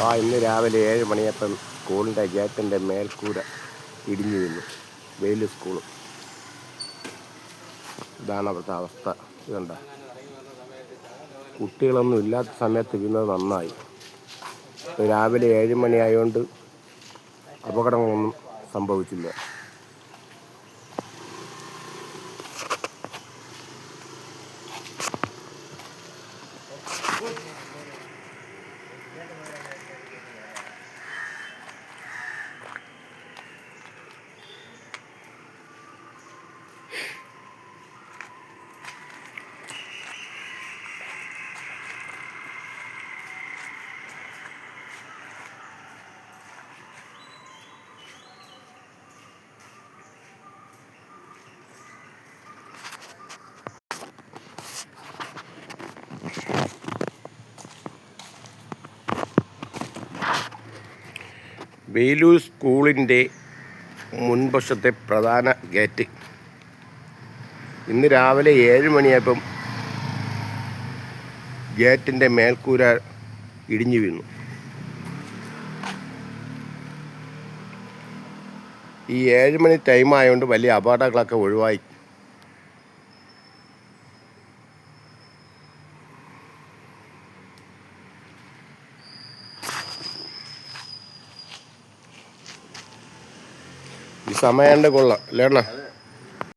ആ ഇന്ന് രാവിലെ ഏഴ് മണിയപ്പം സ്കൂളിന്റെ ഗേറ്റിന്റെ മേൽക്കൂര ഇടിഞ്ഞു നിന്നു വെയിൽ സ്കൂളും. ഇതാണ് അവിടുത്തെ അവസ്ഥ. ഇതുണ്ട. കുട്ടികളൊന്നും ഇല്ലാത്ത സമയത്ത് വീണത് നന്നായി. രാവിലെ ഏഴ് മണി ആയതുകൊണ്ട് അപകടങ്ങളൊന്നും സംഭവിച്ചില്ല. വേലൂർ സ്കൂളിന്റെ മുൻവശത്തെ പ്രധാന ഗേറ്റ്. ഇന്ന് രാവിലെ ഏഴ് മണിയായപ്പം ഗേറ്റിന്റെ മേൽക്കൂര ഇടിഞ്ഞു വീണു. ഈ ഏഴ് മണി ടൈം ആയതുകൊണ്ട് വലിയ അപകടങ്ങളൊക്കെ ഒഴിവായി. ഈ സമയം കൊള്ളാം അല്ലേണ്ണ